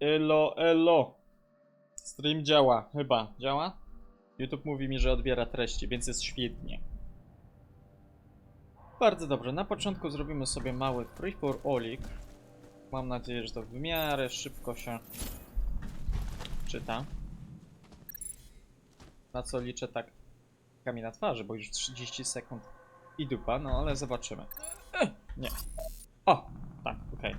Elo, elo. Stream działa, chyba. Działa? YouTube mówi mi, że odbiera treści, więc jest świetnie. Bardzo dobrze. Na początku zrobimy sobie mały free for allik. Mam nadzieję, że to w miarę szybko się czyta. Na co liczę tak kami na twarzy, bo już 30 sekund i dupa, no ale zobaczymy. Eh, nie. O! Tak, okej.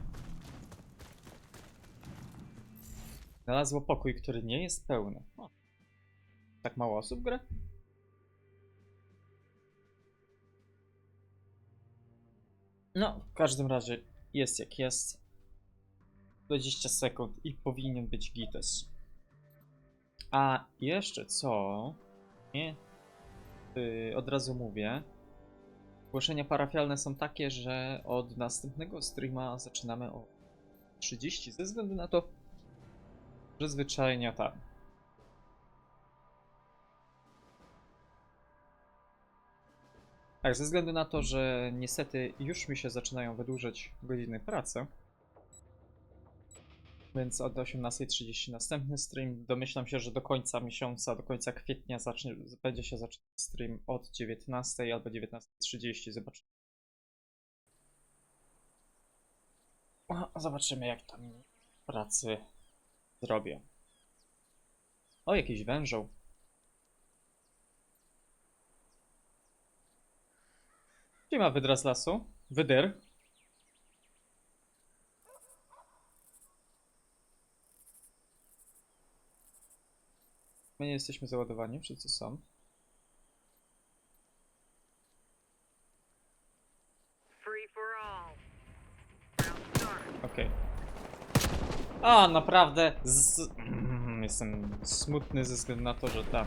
Znalazło pokój, który nie jest pełny. O. Tak mało osób gra? No, w każdym razie jest jak jest. 20 sekund i powinien być gites. A jeszcze co? Nie. Yy, od razu mówię. Zgłoszenia parafialne są takie, że od następnego streama zaczynamy o 30 ze względu na to, że zwyczajnie tam. Tak, ze względu na to, że niestety już mi się zaczynają wydłużać godziny pracy. Więc od 18.30 następny stream. Domyślam się, że do końca miesiąca, do końca kwietnia zacznie, będzie się zaczynał stream od 19.00 albo 19.30. Zobaczymy. O, Zobaczymy, jak tam pracy zrobię. O, jakiś wężoł. Gdzie ma wydra z lasu? Wydyr. My nie jesteśmy załadowani, wszyscy są. Free for all. Round start. Okej. A, naprawdę. Z... Mm, Jestem smutny ze względu na to, że tam.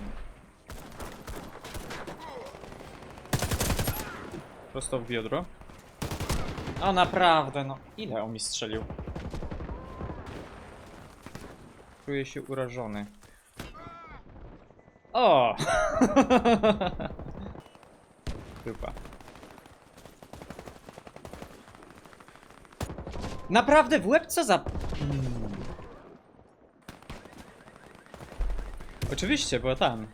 Prosto w biodro. A, naprawdę, no. Ile on mi strzelił? Czuję się urażony. O! Dupa. Naprawdę w łeb co za... Oczywiście, bo tam.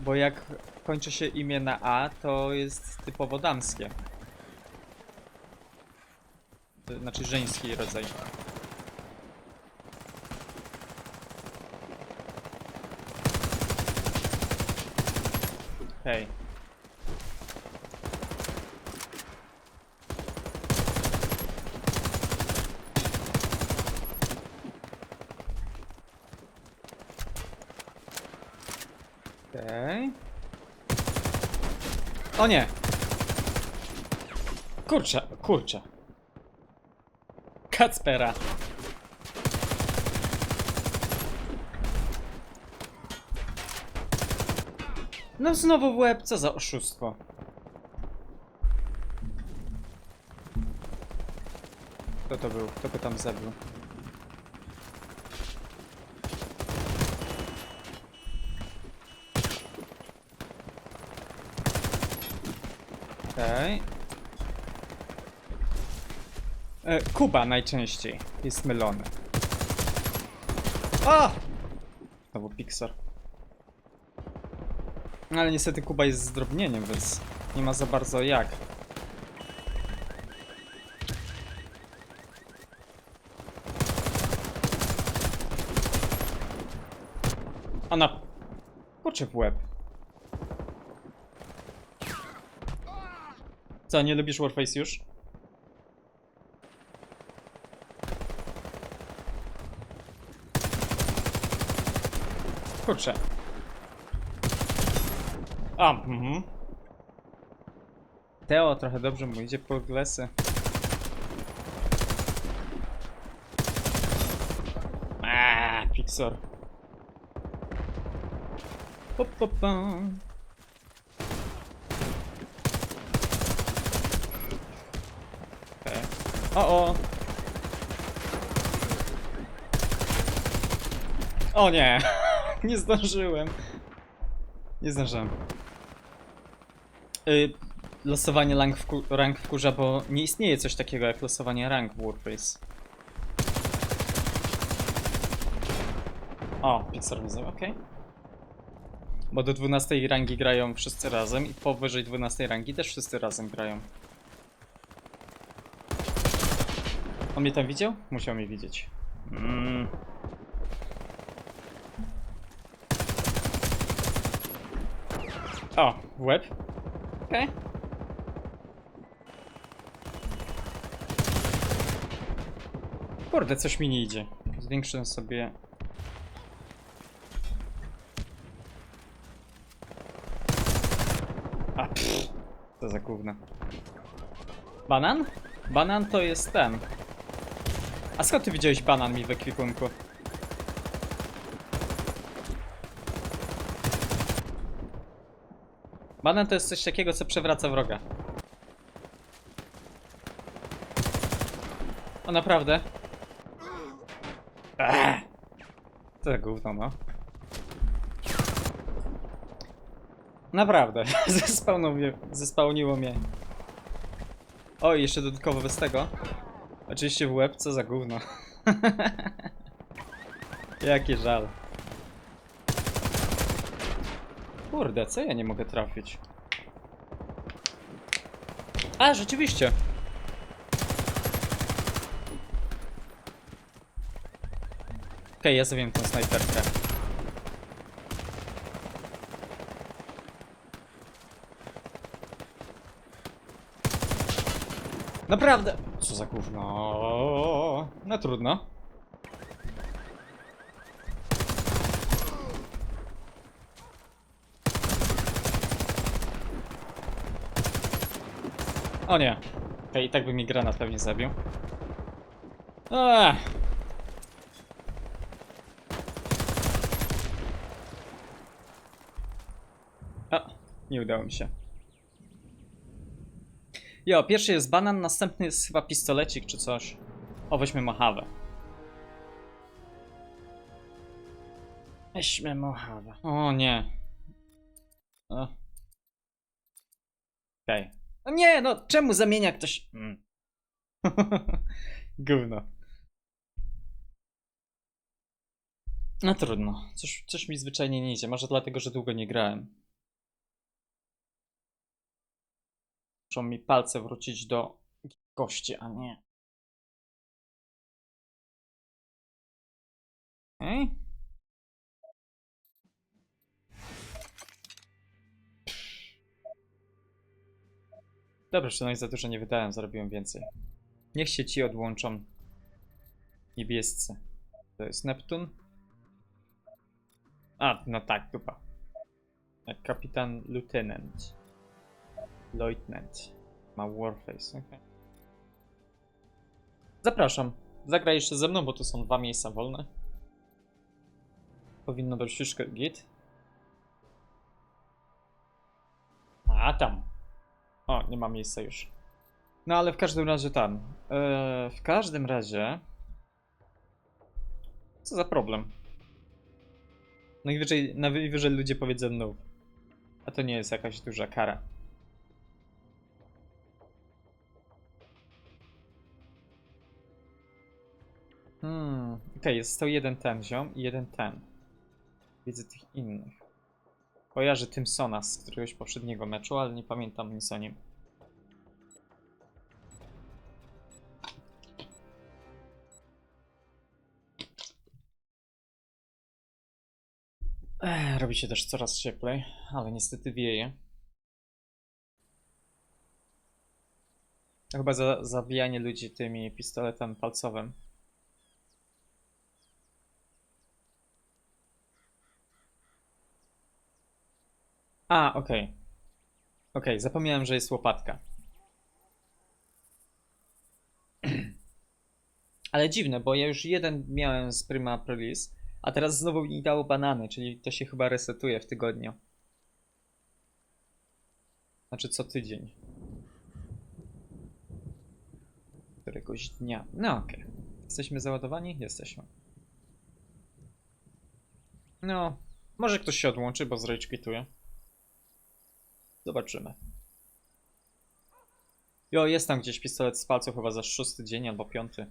Bo jak kończy się imię na A, to jest typowo damskie. Znaczy żeński rodzaj. Hej. Okej. Nie! Kurczę, kurczę. Kacpera. No znowu w łeb, co za oszustwo. Kto to był? Kto go tam zabił? Okej. E, Kuba najczęściej jest mylony. A! Znowu Pixar. Ale niestety Kuba jest zdrobnieniem, więc nie ma za bardzo jak. Ona... Kurczę w łeb. Co, nie lubisz Warface już? Kurczę. A, mhm. Teo trochę dobrze mu idzie po glesy. Aaaa, Pixar. Pop, pop, pam. Okej. O, o. O nie, nie zdążyłem. Nie zdążyłem. Y, losowanie rank, wku rank wkurza, bo nie istnieje coś takiego jak losowanie rank w Warface. O, widzę, okej. Bo do 12 rangi grają wszyscy razem i powyżej 12 rangi też wszyscy razem grają. On mnie tam widział? Musiał mnie widzieć. Mm. O, w łeb. Okej. Kurde, coś mi nie idzie. Zwiększę sobie. A, pff, to za gówno. Banan? Banan to jest ten. A skąd ty widziałeś banan mi w ekwipunku? Banan to jest coś takiego, co przewraca wroga. O, naprawdę? Za gówno, no. Naprawdę, zespałniło mnie, zespałniło mnie. O, jeszcze dodatkowo bez tego. Oczywiście w łeb, co za gówno. Jaki żal. Kurde, co ja nie mogę trafić? A, rzeczywiście. Okej, ja zawiłem tą snajperkę. Naprawdę! Co za gówno? No trudno. O nie. Okej, i tak by mi granat pewnie zabił. A, nie udało mi się. Jo, pierwszy jest banan, następny jest chyba pistolecik czy coś. O, weźmy Mojave. Weźmy Mojave. O nie. O. Okej. No nie, no czemu zamienia ktoś... Mm. Gówno. No trudno. Coś, coś mi zwyczajnie nie idzie. Może dlatego, że długo nie grałem. Muszą mi palce wrócić do kości, a nie. Okej. Dobra, przynajmniej za dużo nie wydałem, zarobiłem więcej. Niech się ci odłączą niebiescy. To jest Neptun. A, no tak, dupa. Jak Kapitan Lieutenant. Lieutenant. Ma Warface, okej. Zapraszam. Zagraj jeszcze ze mną, bo tu są dwa miejsca wolne. Powinno być wszystko git. A tam. O, nie ma miejsca już. No ale w każdym razie tam. Eee, w każdym razie. Co za problem? Najwyżej, najwyżej ludzie powiedzą no. A to nie jest jakaś duża kara. To jeden ten ziom i jeden ten. Widzę tych innych. Kojarzę Timsona z któregoś poprzedniego meczu, ale nie pamiętam nic o nim. Ech, robi się też coraz cieplej, ale niestety wieje. Chyba za zabijanie ludzi tymi pistoletem palcowym. A, okej. Okej, zapomniałem, że jest łopatka. Ale dziwne, bo ja już jeden miałem z Prima Aprilis, a teraz znowu mi dało banany, czyli to się chyba resetuje w tygodniu. Znaczy co tydzień. Któregoś dnia. No okej. Jesteśmy załadowani? Jesteśmy. No, może ktoś się odłączy, bo zrage quituje. Zobaczymy. Jo, jest tam gdzieś pistolet z palców chyba za szósty dzień albo piąty.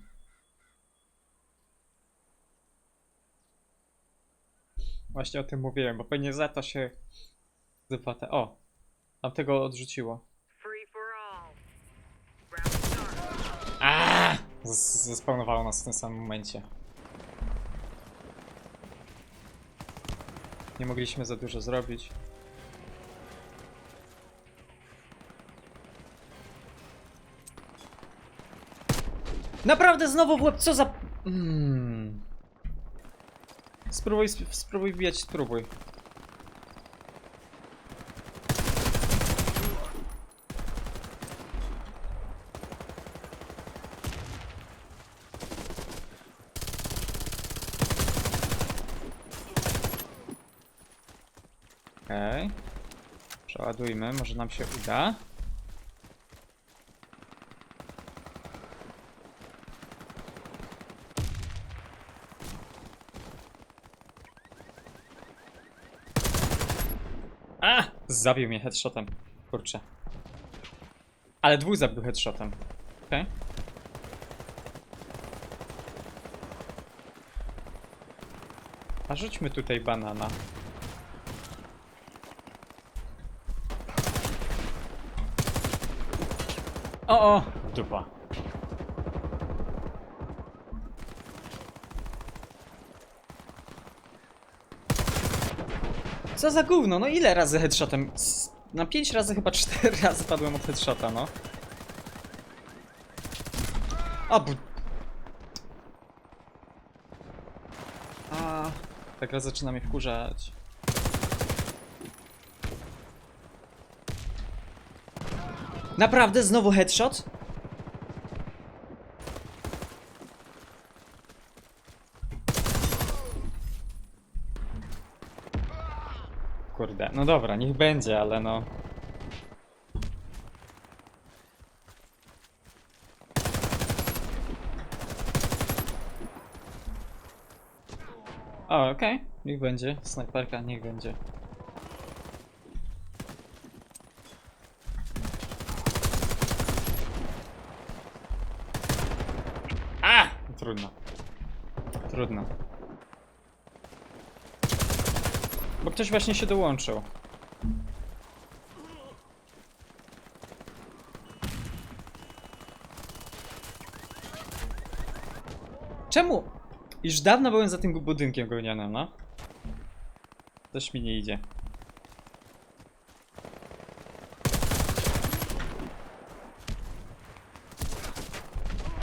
Właśnie o tym mówiłem, bo pewnie za to się wypłata. O! Tam tego odrzuciło. Aaaa! Zespawnowało nas w tym samym momencie. Nie mogliśmy za dużo zrobić. Naprawdę znowu w łeb, co za... Mm. Spróbuj, sp- spróbuj wbijać, spróbuj. Okej. Przeładujmy, może nam się uda. A! Zabił mnie headshotem. Kurczę. Ale dwóch zabił headshotem. Okej. A rzućmy tutaj banana. O, o! Dupa. Co za gówno? No ile razy headshotem? Na 5 razy chyba 4 razy padłem od headshota, no. O, bu... A, ta gra zaczyna mnie wkurzać. Naprawdę? Znowu headshot? Kurde, no dobra, niech będzie, ale no. O, okej, niech będzie. Snajperka, niech będzie. Trudno. Trudno. Bo ktoś właśnie się dołączył. Czemu? Już dawno byłem za tym budynkiem gównianym, no. Coś mi nie idzie.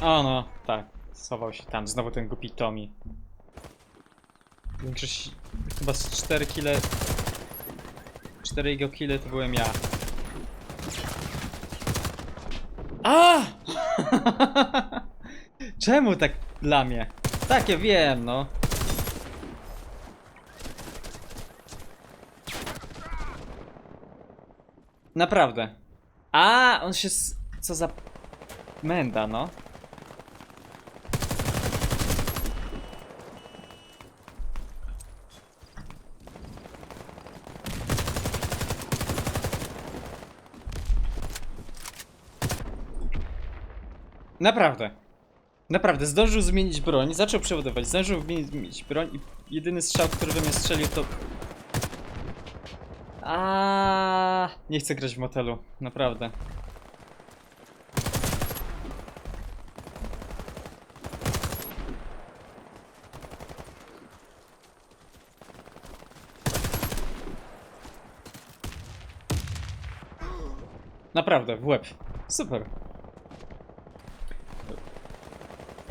O no, tak. Schował się tam. Znowu ten głupi Tommy. Większość, chyba z 4 kile... 4 jego kile to byłem ja. A! Czemu tak dla mnie? Tak, ja wiem, no. Naprawdę. A, on się... s- Co za... Menda, no. Naprawdę. Naprawdę, zdążył zmienić broń, zaczął przeładować, zdążył zmienić broń i jedyny strzał, który we mnie strzelił to... A, Nie chcę grać w motelu, naprawdę. Naprawdę, w łeb. Super.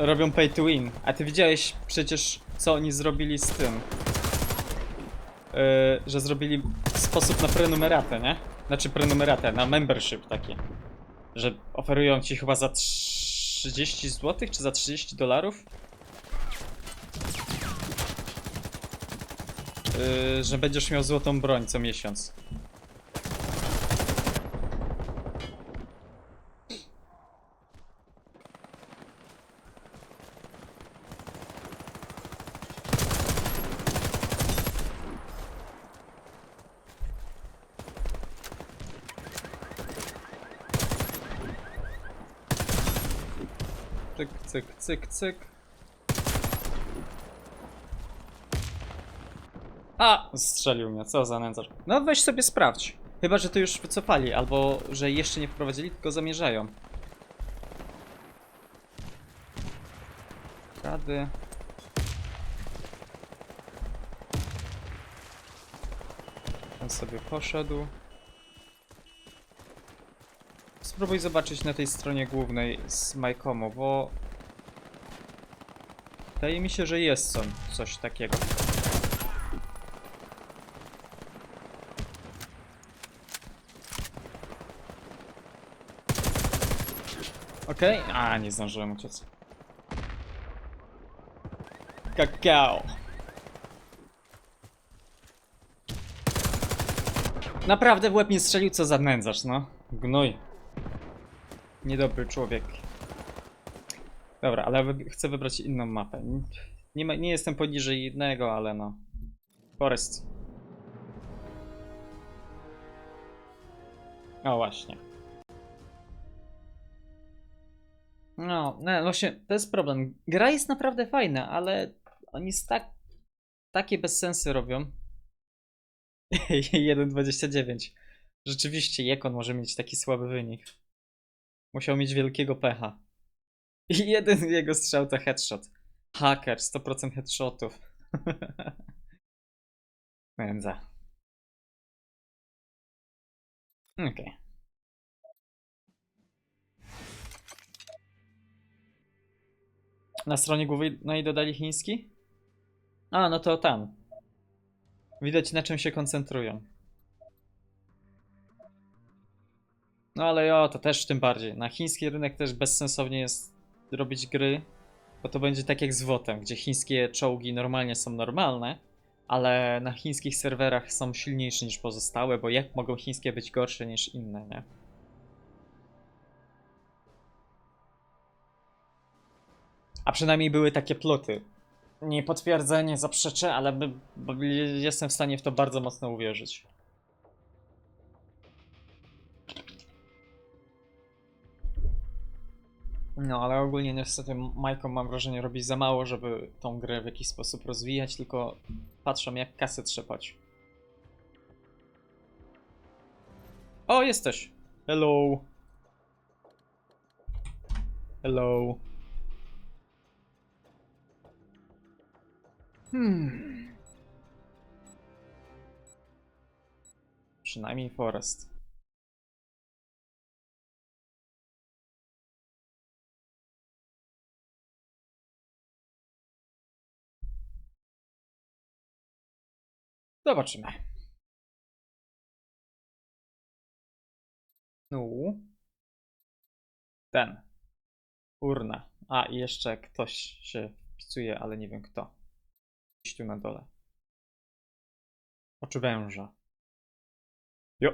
Robią pay to win. A ty widziałeś przecież, co oni zrobili z tym. Yy, że zrobili sposób na prenumeratę, nie? Znaczy prenumeratę, na membership taki. Że oferują ci chyba za 30 zł, czy za 30 dolarów? Yy, że będziesz miał złotą broń co miesiąc. Cyk, cyk, cyk. A! Strzelił mnie, co za nędzarz. No weź sobie sprawdź. Chyba, że to już wycofali, albo że jeszcze nie wprowadzili, tylko zamierzają. Rady. Ten sobie poszedł. Spróbuj zobaczyć na tej stronie głównej z Majkomu, bo... Wydaje mi się, że jest są coś takiego. Okej, a nie zdążyłem uciec. Kakao. Naprawdę w łeb nie strzelił, co za nędzarz, no. Gnój. Niedobry człowiek. Dobra, ale chcę wybrać inną mapę. Nie, ma, nie jestem poniżej jednego, ale no. Forest. O, właśnie. No, no, właśnie, to jest problem. Gra jest naprawdę fajna, ale oni z tak, takie bezsensy robią. 1.29. Rzeczywiście, Jekon może mieć taki słaby wynik. Musiał mieć wielkiego pecha. I jeden jego strzał to headshot. Hacker, 100% headshotów. Nędza. Okej. Na stronie głównej dodali chiński? A, no to tam. Widać na czym się koncentrują. No ale jo, to też tym bardziej. Na chiński rynek też bezsensownie jest robić gry, bo to będzie tak jak z WOTem, gdzie chińskie czołgi normalnie są normalne, ale na chińskich serwerach są silniejsze niż pozostałe, bo jak mogą chińskie być gorsze niż inne, nie? A przynajmniej były takie ploty. Nie potwierdzę, nie zaprzeczę, ale by, jestem w stanie w to bardzo mocno uwierzyć. No, ale ogólnie niestety Majko mam wrażenie robi za mało, żeby tą grę w jakiś sposób rozwijać, tylko patrzą jak kasę trzepać. O, jesteś! Hello! Hello! Hmm. Przynajmniej Forest. Zobaczymy. No. Ten. Urna. A, i jeszcze ktoś się wpisuje, ale nie wiem kto. Gdzieś tu na dole. Oczy węża. Jo.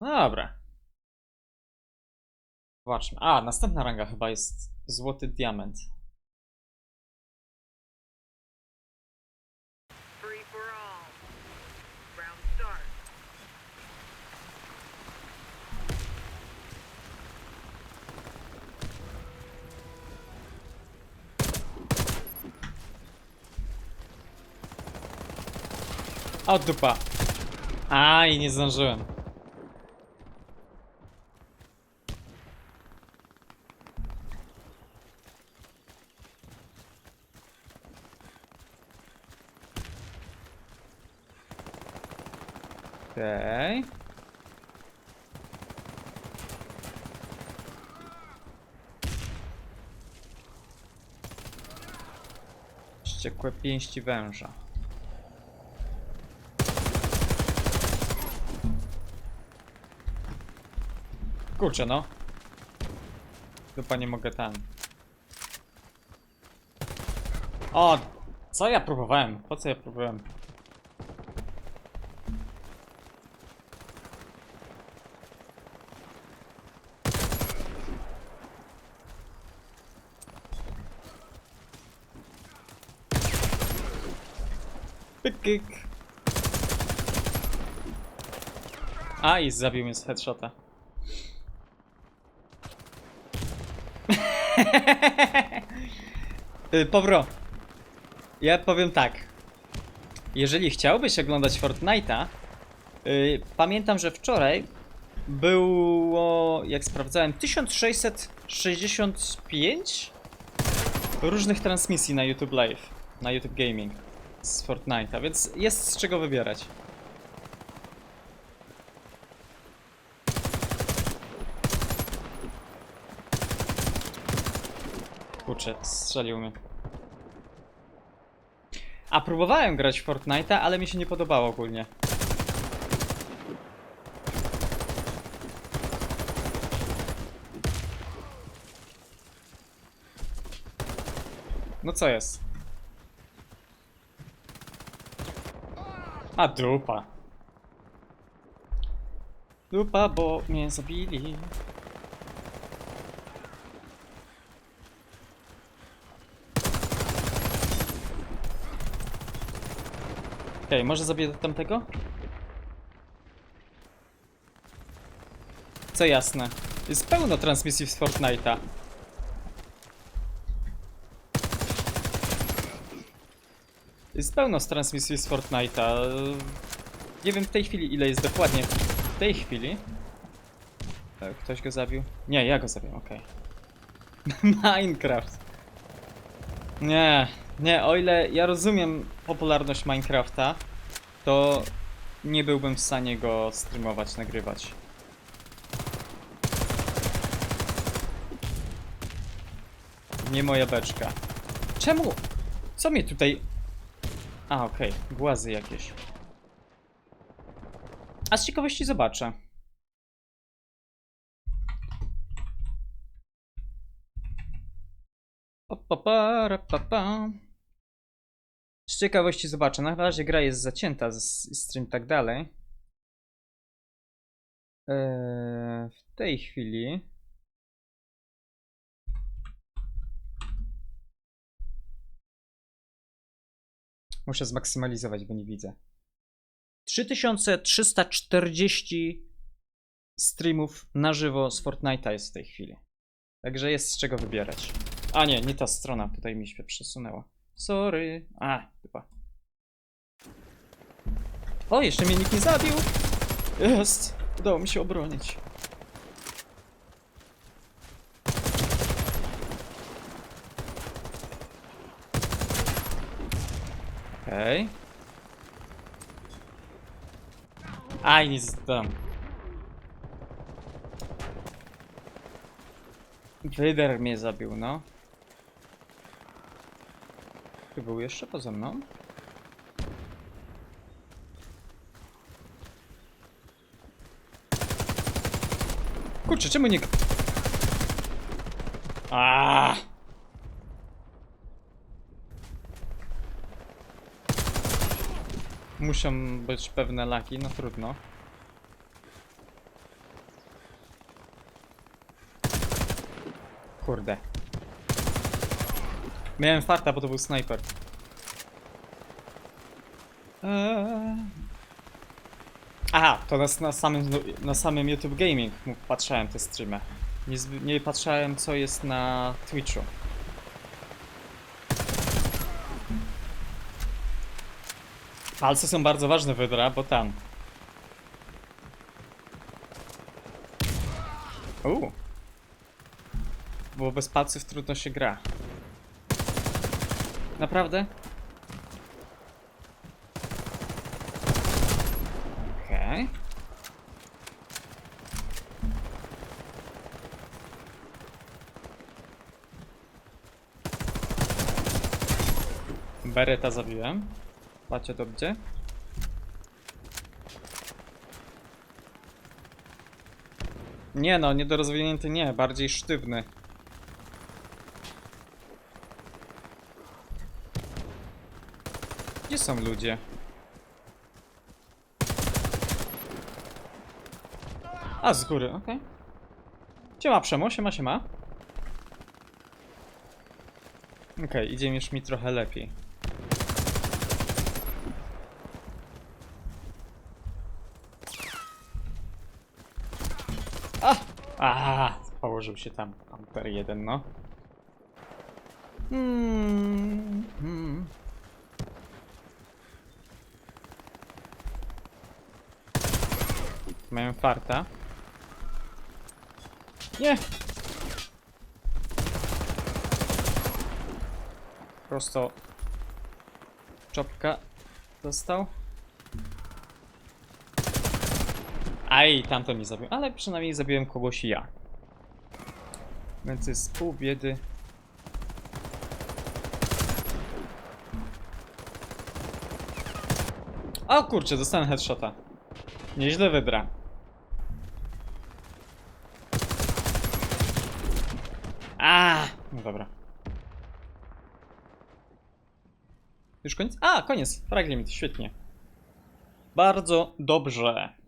No dobra. Zobaczmy. A, następna ranga chyba jest złoty diament. O dupa. Aj, nie zdążyłem. Okej. Wściekłe pięści węża. Kurczę, no. Dupa nie mogę ten. O! Co ja próbowałem? Po co ja próbowałem? Pyk. A, i zabił mnie z headshota. Y, Powro. Ja powiem tak. Jeżeli chciałbyś oglądać Fortnite'a, y, pamiętam, że wczoraj było, jak sprawdzałem, 1665 różnych transmisji na YouTube Live, na YouTube Gaming z Fortnite'a, więc jest z czego wybierać. Kurczę, strzelił mnie. A próbowałem grać w Fortnite'a, ale mi się nie podobało ogólnie. No co jest? A dupa. Dupa, bo mnie zabili. Okej, może zabiję tamtego? Co jasne. Jest pełno transmisji z Fortnite'a. Jest pełno z transmisji z Fortnite'a. Nie wiem w tej chwili ile jest dokładnie. W tej chwili. E, Ktoś go zabił? Nie, ja go zabiłem, okej. Minecraft. Nie, nie, o ile ja rozumiem popularność Minecrafta, to nie byłbym w stanie go streamować, nagrywać. Nie moja beczka. Czemu? Co mnie tutaj... A, okej, głazy jakieś. A z ciekawości zobaczę. Z ciekawości zobaczę. Na razie gra jest zacięta, z- stream tak dalej. Eee, w tej chwili. Muszę zmaksymalizować, bo nie widzę. 3340 streamów na żywo z Fortnite'a jest w tej chwili. Także jest z czego wybierać. A nie, nie ta strona, tutaj mi się przesunęła. Sorry. A, chyba. O, jeszcze mnie nikt nie zabił. Jest. Udało mi się obronić. Okej. Aj, nic. Wyder mnie zabił, no. Czy był jeszcze poza mną? Kurczę, czemu nie... A! Muszą być pewne laki, no trudno. Kurde. Miałem farta, bo to był snajper. Eee. Aha, to na, na, samym, na samym YouTube Gaming patrzałem te streamy. Nie, nie patrzałem co jest na Twitchu. Palce są bardzo ważne wydra, bo tam. Uuu. Bo bez palców trudno się gra. Naprawdę? Okej. Bereta zabiłem. Macie dobrze? Nie no, niedorozwinięty nie, bardziej sztywny. Gdzie są ludzie? A, z góry, okej. Siema Przemo, siema, siema. Okej, idzie już mi trochę lepiej. A! A! Położył się tam. Amper jeden, no. Hmm, hmm. Mają farta. Nie! Prosto czopka dostał. Aj, tamto mi zabił, ale przynajmniej zabiłem kogoś ja. Więc jest pół biedy. O kurczę, dostałem headshota. Nieźle wydra. A, no dobra. Już koniec? A, koniec. Frag świetnie. Bardzo dobrze.